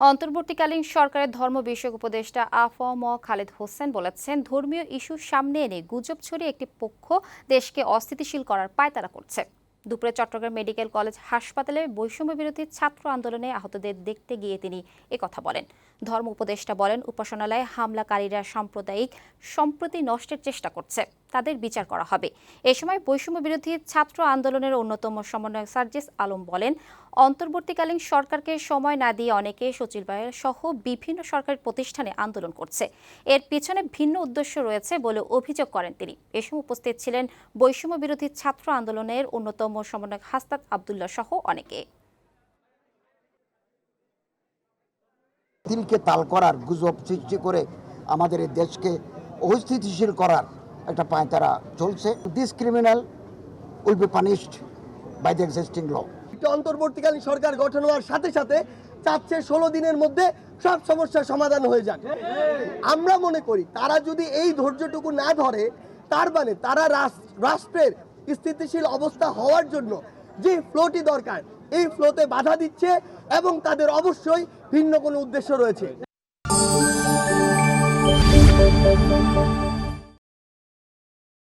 অন্তর্বর্তীকালীন সরকারের ধর্ম বিষয়ক উপদেষ্টা আফম খালেদ হোসেন বলেছেন, ধর্মীয় ইস্যু সামনে এনে গুজব ছড়িয়ে একটি পক্ষ দেশকে অস্থিতিশীল করার পায়তারা করছে। দুপুরে চট্টগ্রাম মেডিকেল কলেজ হাসপাতালে বৈষম্য বিরোধী ছাত্র আন্দোলনে আহতদের দেখতে গিয়ে তিনি একথা বলেন। ধর্ম উপদেষ্টা বলেন, উপাসনালয়ে হামলাকারীরা সাম্প্রদায়িক সম্প্রতি নষ্টের চেষ্টা করছে। তাদের বিচার করা হবে। এ সময় বৈষম্য বিরোধী ছাত্র আন্দোলনের অন্যতম সমন্বয়ক সার্জেস আলম বলেন, অন্তর্বর্তীকালীন সরকারকে সময় না দিয়ে অনেকে সচিবালয় সহ বিভিন্ন সরকারি প্রতিষ্ঠানে আন্দোলন করছে। এর পিছনে ভিন্ন উদ্দেশ্য রয়েছে বলে অভিযোগ করেন তিনি। এ সময় উপস্থিত ছিলেন বৈষম্য বিরোধী ছাত্র আন্দোলনের অন্যতম সমন্বয়ক হাস্তাত আবদুল্লাহ সহ অনেকে। তিলকে তাল করার, গুজব সৃষ্টি করে আমাদের দেশকে অস্থিতিশীল করার একটা পায়তারা চলছে। This criminal will be punished by the existing law অন্তর্বর্তীকালীন সরকার গঠন হওয়ার সাথে সাথে চাচ্ছে ষোলো দিনের মধ্যে সব সমস্যার সমাধান হয়ে যাক। আমরা মনে করি তারা যদি এই ধৈর্যটুকু না ধরে, তার মানে তারা রাষ্ট্রের স্থিতিশীল অবস্থা হওয়ার জন্য যে ফ্লোটি দরকার, এই ফ্লোতে বাধা দিচ্ছে এবং তাদের অবশ্যই ভিন্ন কোনো উদ্দেশ্য রয়েছে।